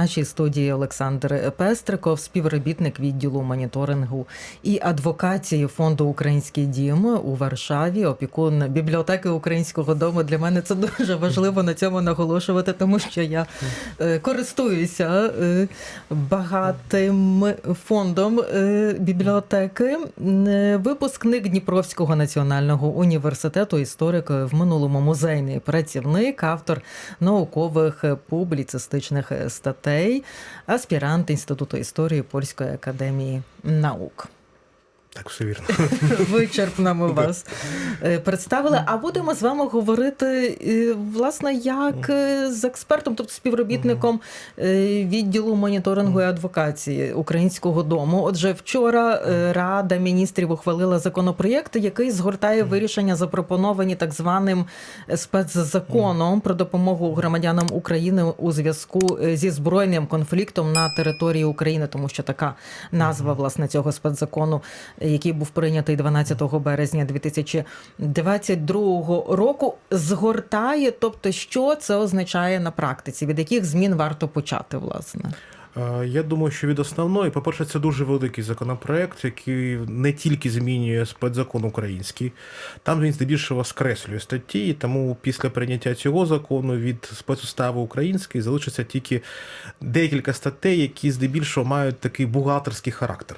нашій студії Олександр Пестриков, співробітник відділу моніторингу і адвокації фонду Український дім у Варшаві, опікун бібліотеки українського дому. Для мене це дуже важливо на цьому наголошувати, тому що я е, користуюся е, багатим фондом е, бібліотеки. Випускник Дніпровського національного університету, історик в минулому музейний працівник, автор наукових публіцистичних статей, аспірант Інституту історії Польської академії наук. Так, все вірно. Вичерпно ми вас. Е, представили. А будемо з вами говорити, е, власне, як е, з експертом, тобто співробітником відділу моніторингу і адвокації Українського дому. Отже, вчора Рада міністрів ухвалила законопроєкт, який згортає вирішення, запропоновані так званим спецзаконом про допомогу громадянам України у зв'язку зі збройним конфліктом на території України, тому що така назва власне цього спецзакону який був прийнятий 12 березня 2022 року, згортає. Тобто, що це означає на практиці? Від яких змін варто почати, власне? Е, Я думаю, що від основної, по-перше, це дуже великий законопроект, який не тільки змінює спецзакон український, там він здебільшого скреслює статті, тому після прийняття цього закону від спецустави української залишиться тільки декілька статей, які здебільшого мають такий бухгалтерський характер.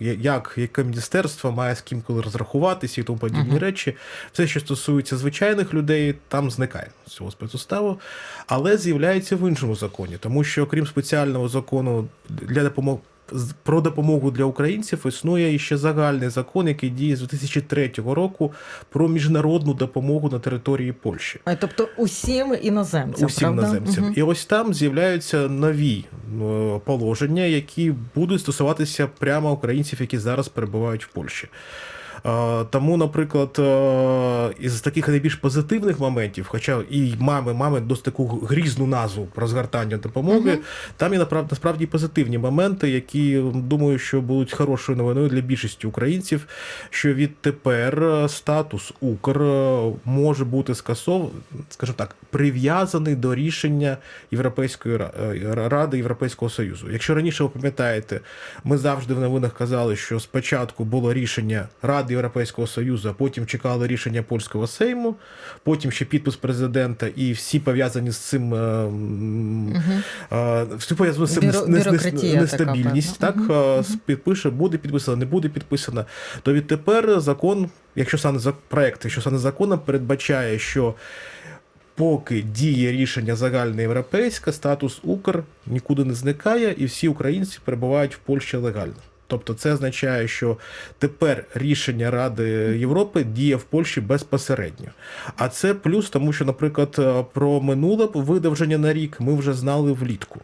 Як яке міністерство має з ким коли розрахуватися і тому подібні uh-huh. речі, все, що стосується звичайних людей, там зникає з цього спецуставу, але з'являється в іншому законі, тому що окрім спеціального закону для допомоги. Про допомогу для українців існує ще загальний закон, який діє з 2003 року про міжнародну допомогу на території Польщі. Тобто усім іноземцям. Усім правда? іноземцям. Угу. І ось там з'являються нові положення, які будуть стосуватися прямо українців, які зараз перебувають в Польщі. Тому, наприклад, із таких найбільш позитивних моментів, хоча і мами мами досить таку грізну назву про згортання допомоги, uh-huh. там є насправді позитивні моменти, які думаю, що будуть хорошою новиною для більшості українців. Що відтепер статус Укр може бути скасований, скажімо так, прив'язаний до рішення Європейської ради Європейського Союзу. Якщо раніше ви пам'ятаєте, ми завжди в новинах казали, що спочатку було рішення Ради Європейського Союзу, а потім чекали рішення польського сейму, потім ще підпис президента і всі пов'язані з цим uh-huh. всі пов'язані з цим Бюро- нестабільність. Так uh-huh. підпише, буде підписано, не буде підписано. То відтепер закон, якщо саме за проект, якщо саме законом передбачає, що. Поки діє рішення загальноєвропейське, статус Укр нікуди не зникає, і всі українці перебувають в Польщі легально. Тобто це означає, що тепер рішення Ради Європи діє в Польщі безпосередньо. А це плюс, тому що, наприклад, про минуле видовження на рік ми вже знали влітку.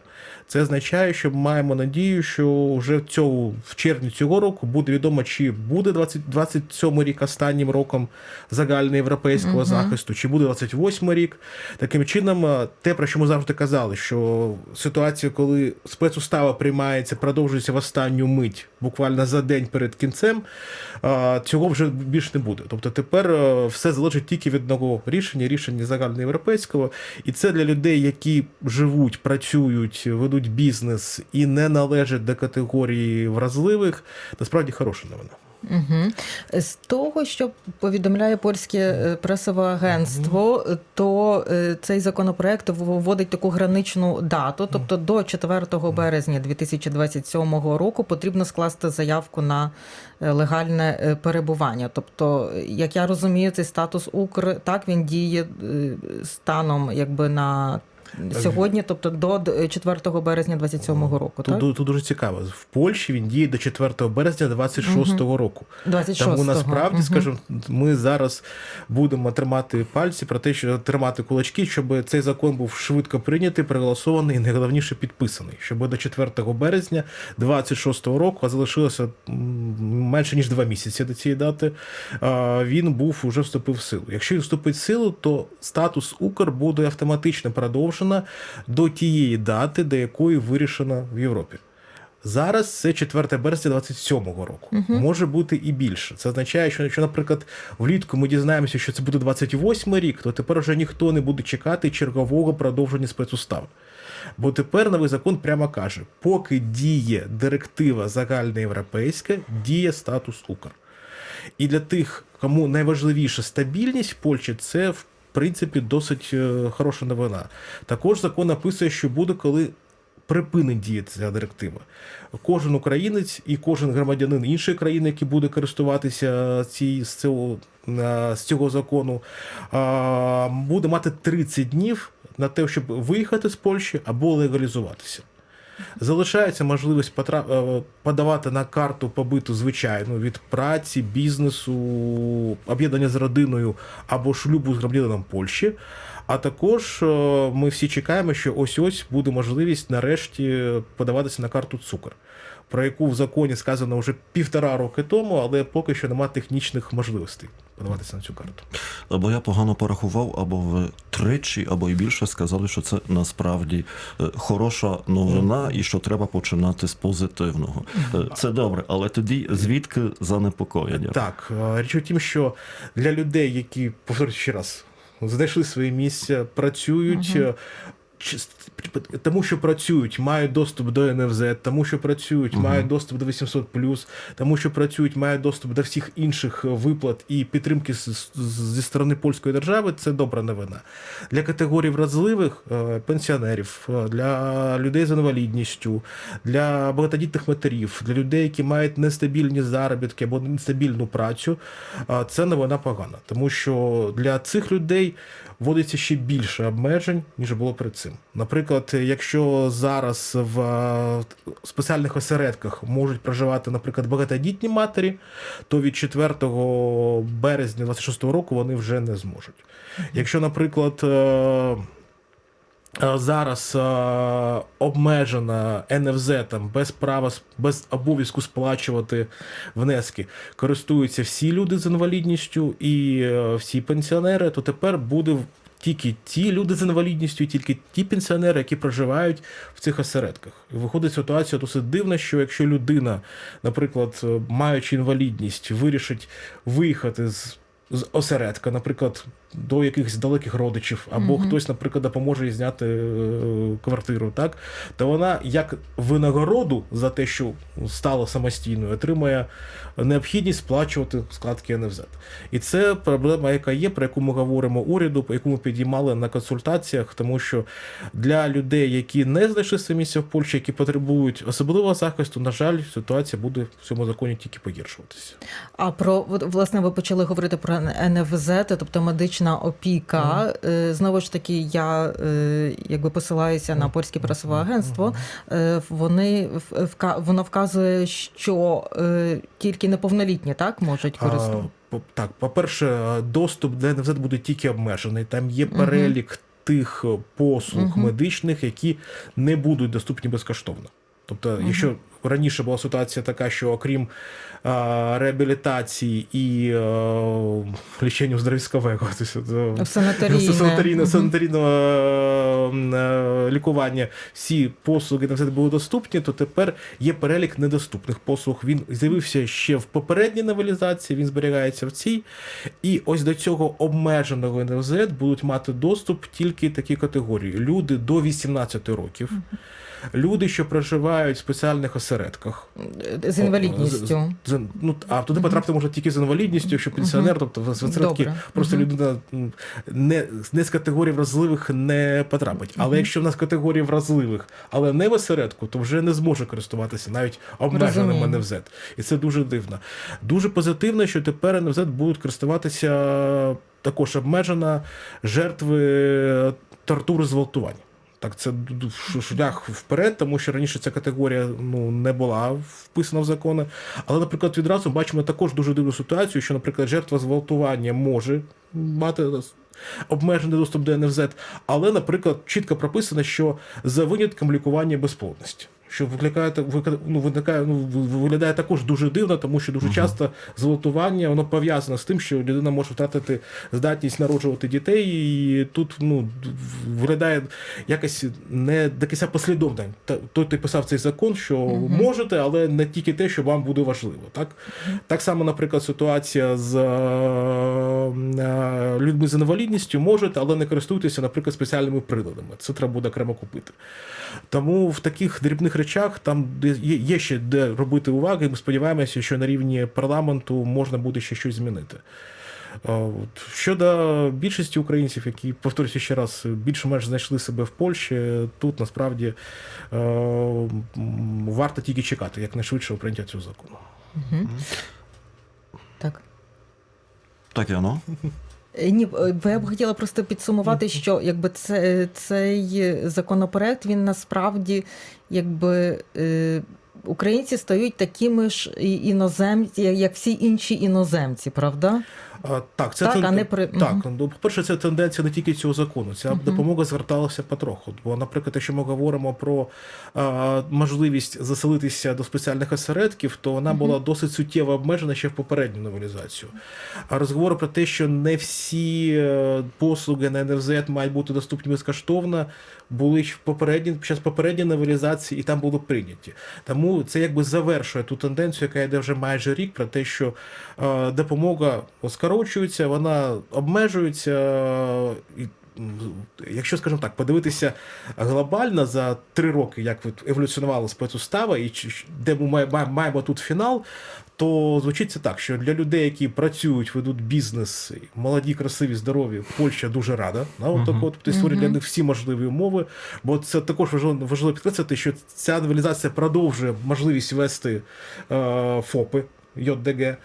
Це означає, що ми маємо надію, що вже в цього в червні цього року буде відомо, чи буде 20, 27 рік останнім роком загальноєвропейського uh-huh. захисту, чи буде 28 рік. Таким чином, те, про що ми завжди казали, що ситуація, коли спецустава приймається, продовжується в останню мить, буквально за день перед кінцем, цього вже більш не буде. Тобто тепер все залежить тільки від одного рішення, рішення загальноєвропейського. І це для людей, які живуть, працюють, ведуть бізнес і не належать до категорії вразливих, насправді хороша новина. Угу. З того, що повідомляє польське пресове агентство, то цей законопроект вводить таку граничну дату, тобто до 4 березня 2027 року потрібно скласти заявку на легальне перебування. Тобто, як я розумію, цей статус Укр так він діє станом, якби на Сьогодні, тобто до 4 березня 27-го року. Тут, так? тут дуже цікаво. В Польщі він діє до 4 березня 26-го угу. року. 26-го. Тому насправді, угу. скажімо, ми зараз будемо тримати пальці про те, що тримати кулачки, щоб цей закон був швидко прийнятий, проголосований і найголовніше підписаний. Щоб до 4 березня 26-го року, а залишилося менше ніж два місяці до цієї дати. Він був уже вступив в силу. Якщо він вступить в силу, то статус Укр буде автоматично продовжений до тієї дати, до якої вирішено в Європі. Зараз це 4 березня 27-го року. Може бути і більше. Це означає, що якщо, наприклад, влітку ми дізнаємося, що це буде 28 рік, то тепер вже ніхто не буде чекати чергового продовження спецустави. Бо тепер новий закон прямо каже: поки діє директива загальноєвропейська, діє статус Укр. І для тих, кому найважливіша стабільність в Польщі, це в принципі досить е, хороша новина. Також закон написує, що буде, коли припинить діяти ця директива. Кожен українець і кожен громадянин іншої країни, який буде користуватися ці, з, цього, е, з цього закону, буде мати 30 днів на те, щоб виїхати з Польщі або легалізуватися. Залишається можливість е, подавати на карту побиту звичайну від праці, бізнесу, об'єднання з родиною або шлюбу з громадянином Польщі. А також е, ми всі чекаємо, що ось ось буде можливість нарешті подаватися на карту цукор, про яку в законі сказано вже півтора роки тому, але поки що немає технічних можливостей подаватися на цю карту. Або я погано порахував, або ви тричі, або і більше сказали, що це насправді е, хороша новина, і що треба починати з позитивного. Е, Це добре, але тоді звідки занепокоєння? Так, е, річ у тім, що для людей, які, повторюю ще раз, знайшли своє місце, працюють. чи- Тому що працюють, мають доступ до НФЗ, тому що працюють, мають доступ до 800+, тому що працюють, мають доступ до всіх інших виплат і підтримки зі сторони польської держави. Це добра новина. Для категорій вразливих е, пенсіонерів, е, для людей з інвалідністю, для багатодітних матерів, для людей, які мають нестабільні заробітки або нестабільну працю, е, це новина погана, тому що для цих людей вводиться ще більше обмежень, ніж було перед цим. Наприклад, якщо зараз в е, спеціальних осередках можуть проживати, наприклад, багатодітні матері, то від 4 березня 26 року вони вже не зможуть. Якщо, наприклад, е, зараз е, обмежена НФЗ там без права без обов'язку сплачувати внески, користуються всі люди з інвалідністю і е, всі пенсіонери, то тепер буде тільки ті люди з інвалідністю, і тільки ті пенсіонери, які проживають в цих осередках. І виходить ситуація досить дивна, що якщо людина, наприклад, е, маючи інвалідність, вирішить виїхати з з осередка, наприклад, до якихось далеких родичів, або хтось, наприклад, допоможе їй зняти е, квартиру, так то вона як винагороду за те, що стала самостійною, отримує необхідність сплачувати складки НФЗ. І це проблема, яка є, про яку ми говоримо уряду, яку ми підіймали на консультаціях, тому що для людей, які не знайшли своє місце в Польщі, які потребують особливого захисту, на жаль, ситуація буде в цьому законі тільки погіршуватися. А про власне ви почали говорити про НФЗ, тобто медична опіка. Е, Знову ж таки, я е, якби посилаюся на польське пресове агентство. Е, Вони воно вказує, що тільки неповнолітні так можуть користуватися. Так, по-перше, доступ до НФЗ буде тільки обмежений. Там є перелік тих послуг медичних, які не будуть доступні безкоштовно. Тобто, якщо раніше була ситуація така, що окрім а, реабілітації і а, лічення здоров'язкового, тобто, Санаторійне. санаторійне, санаторійного е, е, лікування всі послуги на все були доступні, то тепер є перелік недоступних послуг. Він з'явився ще в попередній новелізації, він зберігається в цій. І ось до цього обмеженого НФЗ будуть мати доступ тільки такі категорії: люди до 18 років. Люди, що проживають в спеціальних осередках, З інвалідністю. з- ну, а туди потрапити можна тільки з інвалідністю, якщо пенсіонер, тобто в осередки Добре. просто Мгм. людина не, не з категорії вразливих не потрапить. Але якщо в нас категорії вразливих, але не в осередку, то вже не зможе користуватися навіть обмеженим Розумію. НФЗ. І це дуже дивно. Дуже позитивно, що тепер НФЗ будуть користуватися також обмежено жертви тортури зґвалтування. Так, це шлях вперед, тому що раніше ця категорія ну, не була вписана в закони. Але, наприклад, відразу бачимо також дуже дивну ситуацію, що, наприклад, жертва зґвалтування може мати обмежений доступ до НФЗ, але, наприклад, чітко прописано, що за винятком лікування безплодності. Що викликає ну, виникає, ну, виглядає також дуже дивно, тому що дуже часто зґвалтування воно пов'язано з тим, що людина може втратити здатність народжувати дітей, і тут ну, виглядає якось не до кінця послідовно. Той, хто писав цей закон, що можете, але не тільки те, що вам буде важливо. Так, так само, наприклад, ситуація з е, е, людьми з інвалідністю можете, але не користуйтеся, наприклад, спеціальними приладами. Це треба буде окремо купити. Тому в таких дрібних речах там є, ще де робити уваги. і Ми сподіваємося, що на рівні парламенту можна буде ще щось змінити. Щодо більшості українців, які, повторюся ще раз, більш-менш знайшли себе в Польщі, тут насправді е, варто тільки чекати якнайшвидшого прийняття цього закону. Угу. Так. Так, Яно? Е, Ні, е, бо я б хотіла просто підсумувати, що якби це, цей законопроект він насправді якби. Е, Українці стають такими ж іноземці, як всі інші іноземці, правда? А, так, це Так, тен- а не при- так. Ну, по-перше, це тенденція не тільки цього закону. Ця Мгм. допомога зверталася потроху. Бо, наприклад, якщо ми говоримо про а, можливість заселитися до спеціальних осередків, то вона була досить суттєво обмежена ще в попередню новелізацію. А розговори про те, що не всі е, послуги на НФЗ мають бути доступні безкоштовно, були в попередні під час попередньої новелізації, і там були прийняті. Тому це якби завершує ту тенденцію, яка йде вже майже рік, про те, що е, допомога скорочується, вона обмежується. і, Якщо, скажімо так, подивитися глобально за три роки, як еволюціонувала спецустава, і де ми має- має- маємо тут фінал, то звучить це так, що для людей, які працюють, ведуть бізнес, молоді, красиві, здорові, Польща дуже рада. Да, от так от, тобто створює для них всі можливі умови. Бо це також важливо, важливо підкреслити, що ця новелізація продовжує можливість вести е, ФОПи. ЙДГ,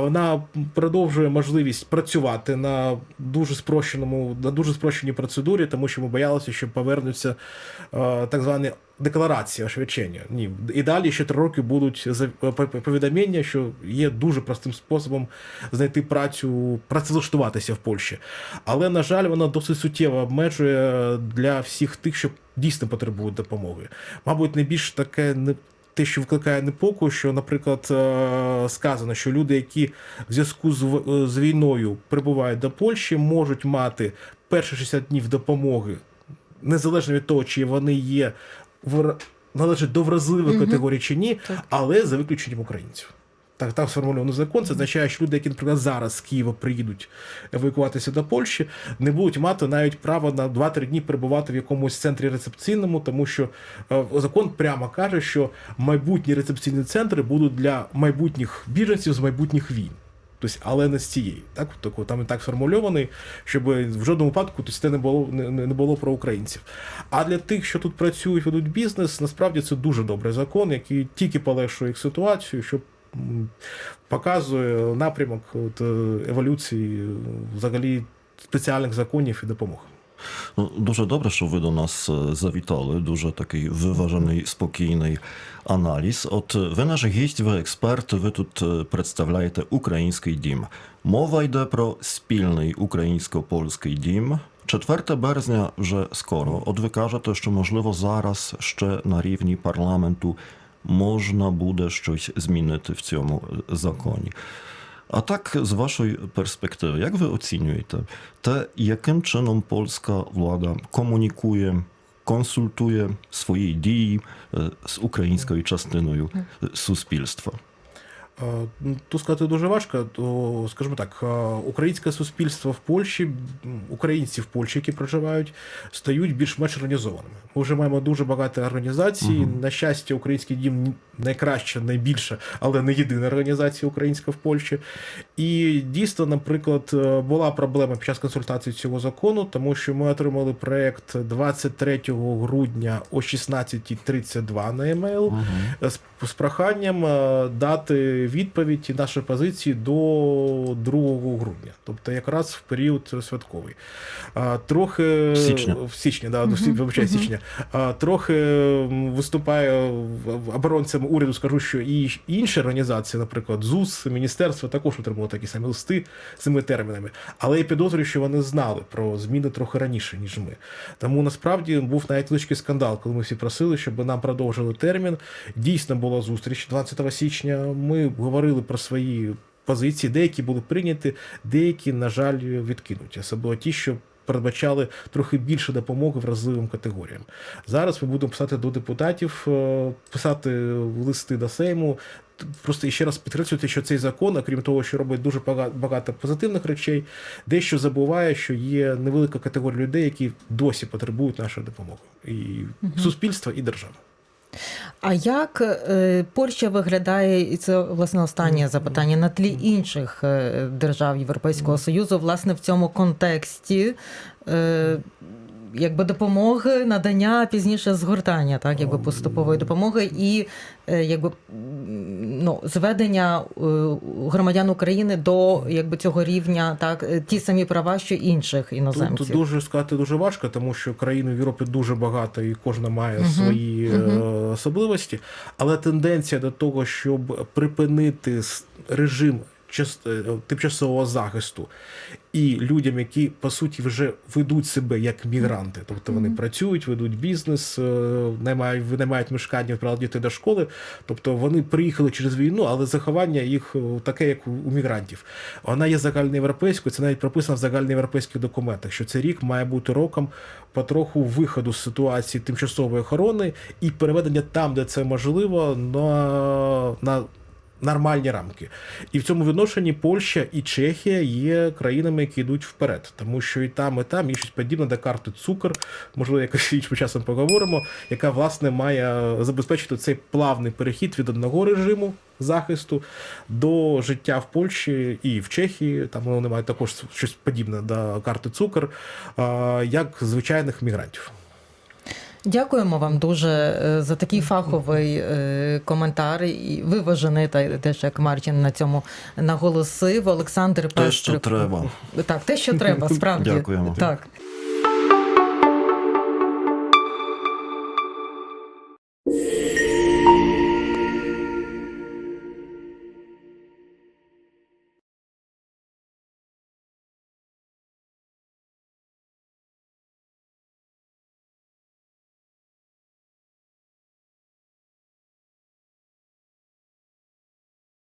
вона продовжує можливість працювати на дуже спрощеному, на дуже спрощеній процедурі, тому що ми боялися, що повернуться е, так звані декларації освячення. Ні, і далі ще три роки будуть по- повідомлення, що є дуже простим способом знайти працю, працевлаштуватися в Польщі. Але, на жаль, вона досить суттєво обмежує для всіх тих, що дійсно потребують допомоги. Мабуть, найбільш таке. Те, що викликає непокою, що, наприклад, е, сказано, що люди, які в зв'язку з, з війною прибувають до Польщі, можуть мати перші 60 днів допомоги, незалежно від того, чи вони є в належать до вразливих Мгм. категорій чи ні, Так. але за виключенням українців. Так, так сформульований закон. Це означає, що люди, які, наприклад, зараз з Києва приїдуть евакуатися до Польщі, не будуть мати навіть права на 2-3 дні перебувати в якомусь центрі рецепційному, тому що е, закон прямо каже, що майбутні рецепційні центри будуть для майбутніх біженців з майбутніх війн. Тобто, але не з цієї. Так, Тобто, там і так сформульований, щоб в жодному випадку тобто, це не було, не, не було про українців. А для тих, що тут працюють, ведуть бізнес, насправді це дуже добрий закон, який тільки полегшує їх ситуацію, що м, показує напрямок от, е, еволюції взагалі спеціальних законів і допомог. Ну, Дуже добре, що ви до нас е, завітали. Дуже такий виважений, спокійний аналіз. От е, ви наш гість, ви експерт, ви тут представляєте український дім. Мова йде про спільний українсько-польський дім. 4 березня вже скоро. От ви кажете, що можливо зараз ще на рівні парламенту можна буде щось змінити в цьому е, законі. А так, з вашої перспективи, як ви оцінюєте те, яким чином польська влада комунікує, консультує свої дії е, з українською частиною е, суспільства? Е, ну, Тут сказати дуже важко, то скажімо так, е, українське суспільство в Польщі, українці в Польщі, які проживають, стають більш-менш організованими. Ми вже маємо дуже багато організацій. На щастя, український дім найкраща, найбільша, але не єдина організація українська в Польщі. І дійсно, наприклад, е, була проблема під час консультації цього закону, тому що ми отримали проект 23 грудня о 16.32 на емейл з, з проханням дати відповідь і наші позиції до 2 грудня, тобто якраз в період святковий. Трохи В січні. в січні, да, uh вибачаю, січня. Трохи м, виступаю в- уряду, скажу, що і інші організації, наприклад, ЗУС, міністерство, також отримали такі самі листи з цими термінами. Але я підозрюю, що вони знали про зміни трохи раніше, ніж ми. Тому насправді був навіть великий скандал, коли ми всі просили, щоб нам продовжили термін. Дійсно була зустріч 12 січня. Ми говорили про свої позиції, деякі були прийняті, деякі, на жаль, відкинуті. Особливо ті, що передбачали трохи більше допомоги вразливим категоріям. Зараз ми будемо писати до депутатів, е, писати листи до Сейму. Просто ще раз підкреслювати, що цей закон, окрім того, що робить дуже багато позитивних речей, дещо забуває, що є невелика категорія людей, які досі потребують нашої допомоги, і суспільства, і держави. А як е, Польща виглядає, і це власне останнє запитання на тлі інших е, держав Європейського Союзу, власне, в цьому контексті е, якби допомоги, надання пізніше згортання, так, якби поступової допомоги і е, якби ну, зведення е, громадян України до якби цього рівня, так, е, ті самі права, що інших іноземців. Тут дуже сказати дуже важко, тому що країн в Європі дуже багато і кожна має свої е, особливості. Але тенденція до того, щоб припинити режим тимчасового захисту і людям, які по суті вже ведуть себе як мігранти, тобто вони працюють, ведуть бізнес, е, наймають, винаймають мешкання, відправляють дітей до школи. Тобто вони приїхали через війну, але заховання їх е, таке, як у мігрантів. Вона є загальноєвропейською, це навіть прописано в загальноєвропейських документах, що цей рік має бути роком потроху виходу з ситуації тимчасової охорони і переведення там, де це можливо, на, на нормальні рамки. І в цьому відношенні Польща і Чехія є країнами, які йдуть вперед, тому що і там, і там є щось подібне до карти цукор, можливо, якось іншим часом поговоримо, яка власне має забезпечити цей плавний перехід від одного режиму захисту до життя в Польщі і в Чехії. Там вони мають також щось подібне до карти цукор, як звичайних мігрантів. Дякуємо вам дуже е, за такий фаховий е, коментар і виважений, та теж як Мартін на цьому наголосив. Олександр Те, що треба. Так, те, що треба, справді. Дякуємо. Так.